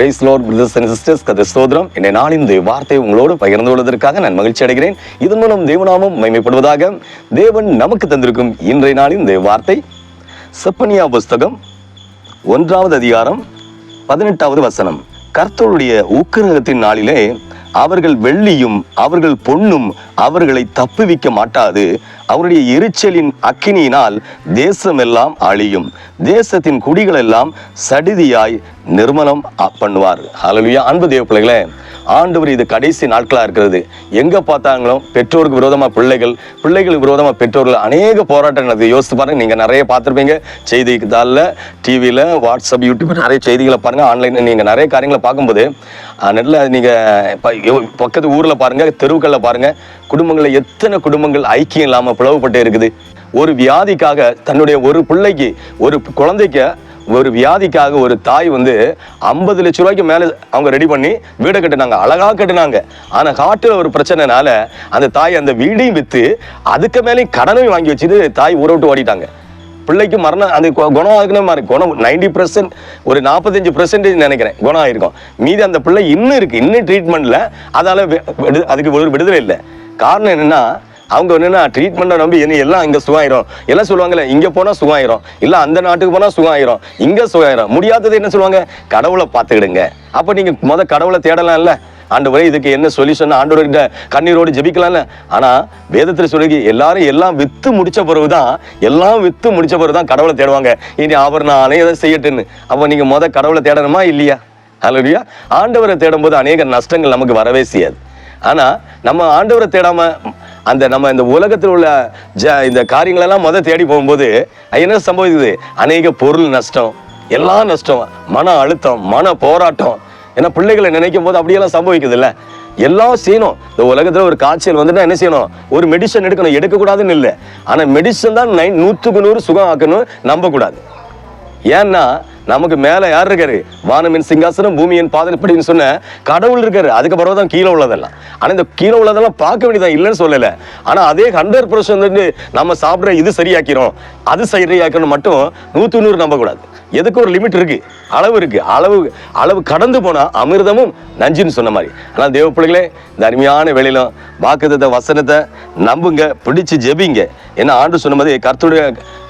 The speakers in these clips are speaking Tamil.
Praise Lord brothers and sisters கதை சோதரம் இந்த நாளின் இந்த வார்த்தை உங்களோடு பகிர்ந்து கொள்வதற்காக நான் மகிழ்ச்சி அடைகிறேன். இதன் மூலம் தேவநாமம் மைமைப்படுவதாக தேவன் நமக்கு தந்திருக்கும் இன்றைய நாளின் இந்த வார்த்தை. செப்பனியா புஸ்தகம் ஒன்றாவது அதிகாரம் பதினெட்டாவது வசனம். கர்த்தருடைய உக்கிரகத்தின் நாளிலே அவர்கள் வெள்ளியும் அவர்கள் பொன்னும் அவர்களை தப்புவிக்க மாட்டாது. அவருடைய எரிச்சலின் அக்கினியினால் தேசமெல்லாம் அழியும். தேசத்தின் குடிகள் எல்லாம் சடிதியாய் நிர்மலம் பண்ணுவார். ஹalleluya. அன்பு தேவ பிள்ளைகளே ஆண்டவர் இது கடைசி நாட்களாக இருக்கிறது. எங்கே பார்த்தாங்களோ பெற்றோருக்கு விரோதமாக பிள்ளைகள் பிள்ளைகளுக்கு விரோதமாக பெற்றோர்கள் அநேக போராட்டம் நடக்குது. யோசித்து பாருங்க நீங்கள் நிறைய பார்த்துருப்பீங்க. செய்தித்தாளில் டிவியில் வாட்ஸ்அப் யூடியூப் நிறைய செய்திகளை பாருங்கள் ஆன்லைனில் நீங்கள் நிறைய காரியங்களை பார்க்கும்போது நெட்டில் நீங்கள் பக்கத்து ஊரில் பாருங்கள் தெருவுக்களில் பாருங்கள் குடும்பங்களில் எத்தனை குடும்பங்கள் ஐக்கியம் இல்லாமல் பிளவுபட்டு இருக்குது. ஒரு வியாதிக்காக தன்னுடைய ஒரு பிள்ளைக்கு ஒரு குழந்தைக்கு ஒரு வியாதிக்காக ஒரு தாய் வந்து ஐம்பது லட்ச ரூபாய்க்கு மேலே அவங்க ரெடி பண்ணி வீடை கட்டினாங்க. அழகாக கட்டினாங்க. ஆனால் காட்டில் ஒரு பிரச்சனைனால அந்த தாய் அந்த வீடையும் விற்று அதுக்கு மேலேயும் கடனையும் வாங்கி வச்சுட்டு தாய் ஊற விட்டு ஓடிட்டாங்க. பிள்ளைக்கு மரணம் அந்த கு- குணம் ஆகுன மாதிரி குணம் நைன்டி பர்சன்ட் ஒரு நாற்பத்தஞ்சு பர்சன்டேஜ் நினைக்கிறேன் குணம் ஆகிருக்கும் மீதி அந்த பிள்ளை இன்னும் இருக்குது இன்னும் ட்ரீட்மெண்ட்டில் அதால் விடு- அதுக்கு ஒரு விடுதலை இல்லை. காரணம் என்னென்னா அவங்க என்னன்னா ட்ரீட்மெண்ட்டை நம்பி என்ன எல்லாம் இங்கே சுகாயிரும். எல்லாம் சொல்லுவாங்கல்ல இங்கே போனால் சுகாயிரும். இல்லை அந்த நாட்டுக்கு போனால் சுகாயிரும். இங்கே சுகாயிரும். முடியாதது என்ன சொல்லுவாங்க? கடவுளை பார்த்துக்கிடுங்க. அப்போ நீங்கள் மொதல் கடவுளை தேடலாம்ல. ஆண்டவரே இதுக்கு என்ன சொல்யூஷன்? ஆண்டவர்கிட்ட கண்ணீரோடு ஜெபிக்கலாம்ல. ஆனால் வேதத்தில் சொல்லி எல்லாரும் எல்லாம் வித்து முடிச்ச பிறகுதான் எல்லாம் வித்து முடிச்ச பிறகுதான் கடவுளை தேடுவாங்க. இனி அவர் நானே எதை செய்யட்டுன்னு. அப்போ நீங்கள் மொதல் கடவுளை தேடணுமா? இல்லையா? ஹலோ ஆண்டவரை தேடும்போது அநேக நஷ்டங்கள் நமக்கு வரவே செய்யாது. ஆனால் நம்ம ஆண்டவரை தேடாமல் அந்த நம்ம இந்த உலகத்தில் உள்ள ஜ இந்த காரியங்களெல்லாம் மொதல் தேடி போகும்போது என்ன சம்பவிக்குது? அநேக பொருள் நஷ்டம் எல்லா நஷ்டம் மன அழுத்தம் மன போராட்டம். ஏன்னா பிள்ளைகளை நினைக்கும் போது அப்படியெல்லாம் சம்பவிக்குது இல்லை எல்லாம் செய்யணும் இந்த உலகத்தில் ஒரு காய்ச்சல் வந்துட்டா என்ன செய்யணும்? ஒரு மெடிசன் எடுக்கணும். எடுக்கக்கூடாதுன்னு இல்லை. ஆனால் மெடிசன் தான் நைன் நூற்றுக்கு நூறு சுகம் ஆக்கணும் நம்பக்கூடாது. ஏன்னா நமக்கு மேல யார் இருக்காரு? வானமின் சிங்காசனம் பூமியின் பாதப்படின்னு சொன்ன கடவுள் இருக்காரு. அதுக்கு பிறகு தான் கீழே உள்ளதெல்லாம். ஆனால் இந்த கீழே உள்ளதெல்லாம் பார்க்க வேண்டியதான் இல்லைன்னு சொல்லலை. ஆனால் அதே ஹண்ட்ரட் பர்சன்ட் நம்ம சாப்பிட்ற இது சரியாக்கிறோம் அது சரியாக்கணும் மட்டும் நூற்றி நூறு நம்பக்கூடாது. எதுக்கு ஒரு லிமிட் இருக்கு? அளவு இருக்கு. அளவு அளவு கடந்து போனால் அமிர்தமும் நஞ்சுன்னு சொன்ன மாதிரி. ஆனால் தேவ பிள்ளைகளே இந்த அருமையான வேலையிலும் வாக்குத்தத்த வசனத்தை நம்புங்க பிடிச்சு ஜெபிங்க. என்ன ஆண்டு சொன்ன மாதிரி கருத்துடைய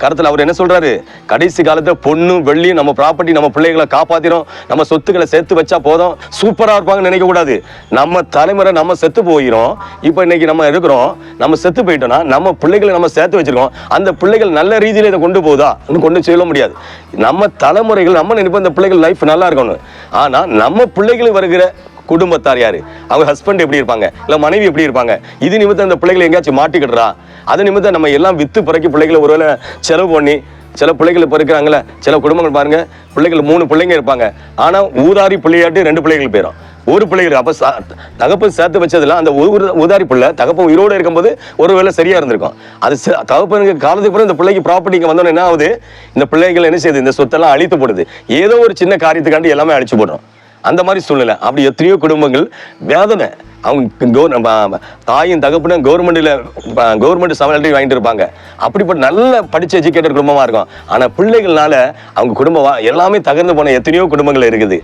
கருத்தில் அவர் என்ன சொல்றாரு? கடைசி காலத்தில் பொண்ணும் வெள்ளியும் நம்ம ப்ராப்பர்ட்டி நம்ம பிள்ளைகளை காப்பாத்திரும். நம்ம சொத்துக்களை சேர்த்து வச்சா போதும். சூப்பராக இருப்பாங்கன்னு நினைக்க கூடாது. நம்ம தலைமுறை நம்ம செத்து போயிரும். இப்போ இன்னைக்கு நம்ம இருக்கிறோம். நம்ம செத்து போயிட்டோம்னா நம்ம பிள்ளைகளை நம்ம சேர்த்து வச்சிருக்கோம். அந்த பிள்ளைகள் நல்ல ரீதியில் இதை கொண்டு போகுதா கொண்டு சொல்ல முடியாது. நம்ம தலைமுறைகள் நம்ம நினைப்போம் இந்த பிள்ளைகள் லைஃப் நல்லா இருக்கணும். ஆனால் நம்ம பிள்ளைகள் வருகிற குடும்பத்தார் யார்? அவங்க ஹஸ்பண்ட் எப்படி இருப்பாங்க? இல்லை மனைவி எப்படி இருப்பாங்க? இது நிமித்தம் அந்த பிள்ளைகளை எங்கேயாச்சும் மாட்டிக்கிடுறா? அது நிமித்தம் நம்ம எல்லாம் வித்து பிறக்கி பிள்ளைகளை ஒருவேளை செலவு பண்ணி சில பிள்ளைகள் இப்போ இருக்கிறாங்களே சில குடும்பங்கள் பாருங்க பிள்ளைகள் மூணு பிள்ளைங்க இருப்பாங்க. ஆனால் ஊதாரி பிள்ளையாட்டி ரெண்டு பிள்ளைகள் போயிடும் ஒரு பிள்ளைகள் அப்போ சா- சேர்த்து வச்சதுல அந்த ஊர்- ஊதாரி பிள்ளை தகப்பு உயிரோடு இருக்கும்போது ஒரு வேலை சரியாக இருந்திருக்கும். அது ச- தகப்பனுக்கு காலத்துக்கு பிறகு இந்த பிள்ளைக்கு ப்ராப்பர்ட்டிங்க வந்தோன்னு என்ன ஆகுது? இந்த பிள்ளைகள் என்ன செய்யுது? இந்த சொத்தெல்லாம் அழித்து போடுது. ஏதோ ஒரு சின்ன காரியத்துக்காண்டி எல்லாமே அழிச்சு போடுறோம். அந்த மாதிரி சூழ்நிலை. அப்படி எத்தனையோ குடும்பங்கள் வேதனை. அவங்க கவர் நம்ம தாயும் தகப்பனும் கவர்மெண்ட்டில் கவர்மெண்ட் சவாலரி வாங்கிட்டு இருப்பாங்க அப்படிப்பட்ட நல்ல படித்த எஜுகேட்டட் குடும்பமாக இருக்கும். ஆனால் பிள்ளைகள்னால அவங்க குடும்பம் எல்லாமே தகர்ந்து போன எத்தனையோ குடும்பங்கள் இருக்குது.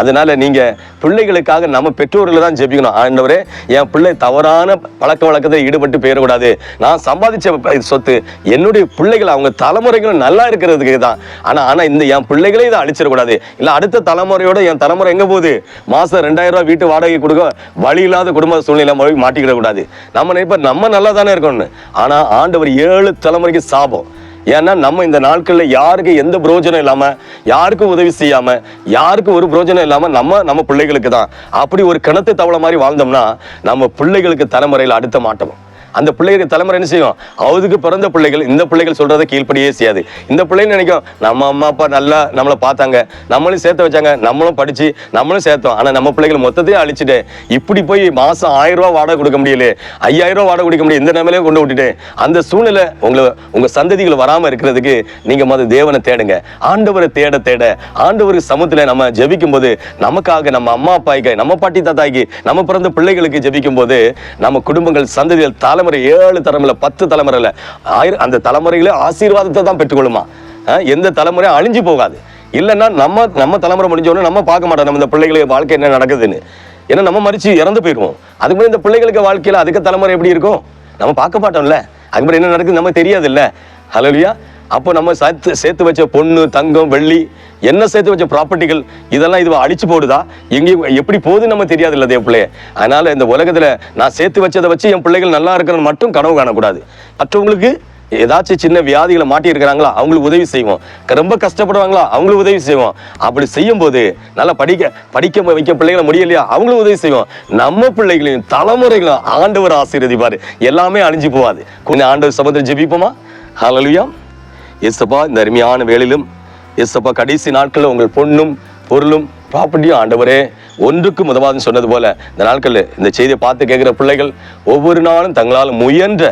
அதனால் நீங்கள் பிள்ளைகளுக்காக நம்ம பெற்றோர்களை தான் ஜெபிக்கணும். ஆண்டவரே என் பிள்ளை தவறான பழக்க வழக்கத்தை ஈடுபட்டு போயிடக்கூடாது. நான் சம்பாதிச்ச சொத்து என்னுடைய பிள்ளைகள் அவங்க தலைமுறைகளும் நல்லா இருக்கிறதுக்கு தான். ஆனால் ஆனால் இந்த என் பிள்ளைகளே இதை அழிச்சிடக்கூடாது. இல்லை அடுத்த தலைமுறையோட என் தலைமுறை எங்கே போகுது? மாதம் ரெண்டாயிரம் ரூபா வீட்டு வாடகை கொடுக்க வழியெல்லாம் இல்லாத குடும்ப சூழ்நிலை போய் மாட்டிக்கிட கூடாது. நம்ம நினைப்ப நம்ம நல்லா தானே இருக்கணும்னு. ஆனால் ஆண்டவர் ஏழு தலைமுறைக்கு சாபம். ஏன்னா நம்ம இந்த நாட்களில் யாருக்கு எந்த பிரயோஜனம் இல்லாமல் யாருக்கும் உதவி செய்யாம யாருக்கும் ஒரு பிரயோஜனம் இல்லாமல் நம்ம நம்ம பிள்ளைகளுக்கு தான். அப்படி ஒரு கிணத்து தவளை மாதிரி வாழ்ந்தோம்னா நம்ம பிள்ளைகளுக்கு தலைமுறையில் அடுத்த மாட்டோம் அந்த பிள்ளைகளுக்கு தலைமுறை என்ன செய்யும்? அவதுக்கு பிறந்த பிள்ளைகள் இந்த பிள்ளைகள் சொல்றதை கீழ்ப்படியே செய்யாது. இந்த பிள்ளைங்க நினைக்கும் நம்ம அம்மா அப்பா நல்லா நம்மளை பார்த்தாங்க. நம்மளும் சேர்த்து வச்சாங்க. நம்மளும் படிச்சு நம்மளும் சேர்த்தோம். ஆனா நம்ம பிள்ளைகள் மொத்தத்தையும் அழிச்சிட்டு இப்படி போய் மாசம் ஆயிரம் ரூபா வாடகை கொடுக்க முடியல. ஐயாயிரம் ரூபா வாடகை கொடுக்க முடியல. இந்த நிலைமையிலே கொண்டு விட்டுட்டு அந்த சூழ்நிலை உங்களை உங்க சந்ததிகள் வராம இருக்கிறதுக்கு நீங்க மத தேவனை தேடுங்க. ஆண்டவரை தேட தேட ஆண்டவருக்கு சமத்துல நம்ம ஜெபிக்கும் போது நமக்காக நம்ம அம்மா அப்பாய்க்கு நம்ம பாட்டி தாத்தாய்க்கு நம்ம பிறந்த பிள்ளைகளுக்கு ஜெபிக்கும் போது நம்ம குடும்பங்கள் சந்ததிகள் தலைமுறை ஏழு தலைமுறை பத்து தலைமுறையில் ஆயிரம் அந்த தலைமுறைகளே ஆசீர்வாதத்தை தான் பெற்றுக்கொள்ளுமா? எந்த தலைமுறையும் அழிஞ்சு போகாது. இல்லைன்னா நம்ம நம்ம தலைமுறை முடிஞ்சோடனே நம்ம பார்க்க மாட்டோம். நம்ம இந்த பிள்ளைகளுக்கு வாழ்க்கை என்ன நடக்குதுன்னு. ஏன்னா நம்ம மறிச்சு இறந்து போயிடுவோம். அதுக்கு முன்னாடி இந்த பிள்ளைகளுக்கு வாழ்க்கையில அதுக்கு தலைமுறை எப்படி இருக்கும்? நம்ம பார்க்க மாட்டோம்ல. அதுக்கு முன்னாடி என்ன நடக்குது நம்ம தெரியாது இல்ல ஹலோலியா அப்போ நம்ம சேர்த்து சேர்த்து வச்ச பொண்ணு தங்கம் வெள்ளி என்ன சேர்த்து வச்ச ப்ராப்பர்ட்டிகள் இதெல்லாம் இது அழிச்சு போடுதா? எங்கேயும் எப்படி போகுதுன்னு நம்ம தெரியாது இல்லை என் பிள்ளைய. அதனால் இந்த உலகத்தில் நான் சேர்த்து வச்சதை வச்சு என் பிள்ளைகள் நல்லா இருக்கணும்னு மட்டும் கனவு காணக்கூடாது. மற்றவங்களுக்கு ஏதாச்சும் சின்ன வியாதிகளை மாட்டியிருக்கிறாங்களா? அவங்களுக்கு உதவி செய்வோம். ரொம்ப கஷ்டப்படுவாங்களா? அவங்களுக்கு உதவி செய்வோம். அப்படி செய்யும் போது நல்லா படிக்க படிக்க வைக்க பிள்ளைகளை முடியலையா? அவங்களும் உதவி செய்வோம். நம்ம பிள்ளைகளையும் தலைமுறைகளும் ஆண்டவர் ஆசீர்வதிப்பார். எல்லாமே அழிஞ்சு போவாது கொஞ்சம் ஆண்டவர் சமுதிரம் ஜெபிப்போமா? ஹalleluya எஸ்தப்பா இந்த அருமையான வேலையிலும் எஸ்தப்பா கடைசி நாட்களில் உங்கள் பொண்ணும் பொருளும் ப்ராப்பர்ட்டியும் ஆண்டவரே ஒன்றுக்கு முதவாதுன்னு சொன்னது போல இந்த நாட்களில் இந்த செய்தியை பார்த்து கேட்குற பிள்ளைகள் ஒவ்வொரு நாளும் தங்களால் முயன்ற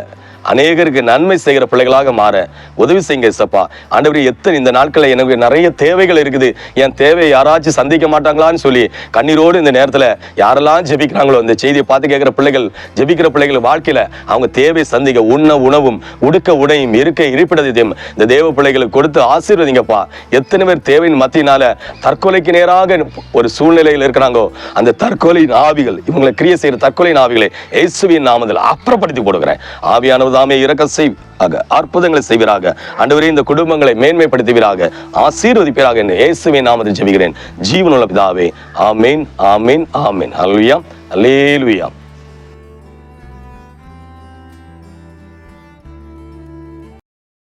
அநேகருக்கு நன்மை செய்கிற பிள்ளைகளாக மாற உதவி செய்யுங்க இசப்பா. ஆண்டவரே எத்தனை இந்த நாட்களில் எனக்கு நிறைய தேவைகள் இருக்குது. என் தேவையை யாராச்சும் சந்திக்க மாட்டாங்களான்னு சொல்லி கண்ணீரோடு இந்த நேரத்தில் யாரெல்லாம் ஜெபிக்கிறாங்களோ இந்த செய்தியை பார்த்து கேட்குற பிள்ளைகள் ஜெபிக்கிற பிள்ளைகள் வாழ்க்கையில் அவங்க தேவை சந்திக்க உண்ண உணவும் உடுக்க உடையும் இருக்க இருப்பிடத்தையும் இந்த தேவ பிள்ளைகளுக்கு கொடுத்து ஆசீர்வதிங்கப்பா. எத்தனை பேர் தேவையின் மத்தியினால தற்கொலைக்கு நேராக ஒரு சூழ்நிலையில் இருக்கிறாங்கோ அந்த தற்கொலையின் ஆவிகள் இவங்களை கிரியை செய்கிற தற்கொலையின் ஆவிகளை இயேசுவின் நாமத்தில் அப்புறப்படுத்தி கொடுக்குறேன். ஆவியானவர் தாமே இறக்க செய்வாக அற்புதங்களை செய்வீராக. ஆண்டவரே இந்த குடும்பங்களை மேன்மைப்படுத்துவீராக. ஆசீர்வதிப்பீராக என்று இயேசுவை நாமத்தில் ஜெபிக்கிறேன். ஜீவனுள்ள பிதாவே ஆமேன் ஆமேன் ஆமேன். அல்வியா அல்லேலுயா